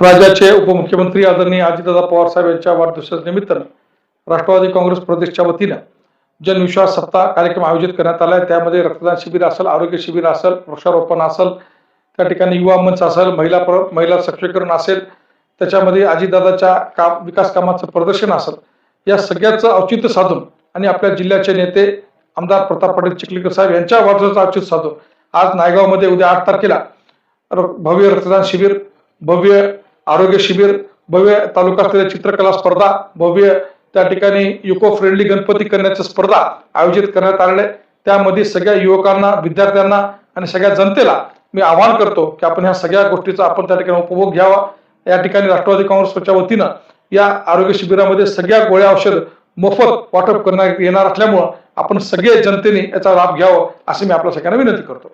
राज्याचे उपमुख्यमंत्री आदरणीय अजितदादा पवार साहेब यांच्या वाढदिवसानिमित्तानं राष्ट्रवादी काँग्रेस प्रदेशच्या वतीनं जनविश्वास सप्ताह कार्यक्रम आयोजित करण्यात आला आहे त्यामध्ये रक्तदान शिबिर असेल आरोग्य शिबिर असेल वृक्षारोपण असेल त्या ठिकाणी युवा मंच असेल महिला प्र महिला सक्षमीकरण असेल त्याच्यामध्ये अजितदादाच्या काम विकास कामाचं प्रदर्शन असेल. या सगळ्याचं औचित्य साधून आणि आपल्या जिल्ह्याचे नेते आमदार प्रताप पाटील चिखलीकर साहेब यांच्या वाढदिवसाचं औचित्य साधून आज नायगावमध्ये उद्या आठ तारखेला भव्य रक्तदान शिबिर भव्य आरोग्य शिबिर भव्य तालुकास्तरीय चित्रकला स्पर्धा भव्य त्या ठिकाणी युको फ्रेंडली गणपती करण्याच्या स्पर्धा आयोजित करण्यात आलेल्या आहे त्यामध्ये सगळ्या युवकांना विद्यार्थ्यांना आणि सगळ्या जनतेला मी आवाहन करतो की आपण ह्या सगळ्या गोष्टीचा आपण त्या ठिकाणी उपभोग घ्यावा. या ठिकाणी राष्ट्रवादी काँग्रेसच्या वतीनं या आरोग्य शिबिरामध्ये सगळ्या गोळ्या औषध मोफत वाटप करण्यात येणार असल्यामुळं आपण सगळे जनतेने याचा लाभ घ्यावा अशी मी आपल्या सगळ्यांना विनंती करतो.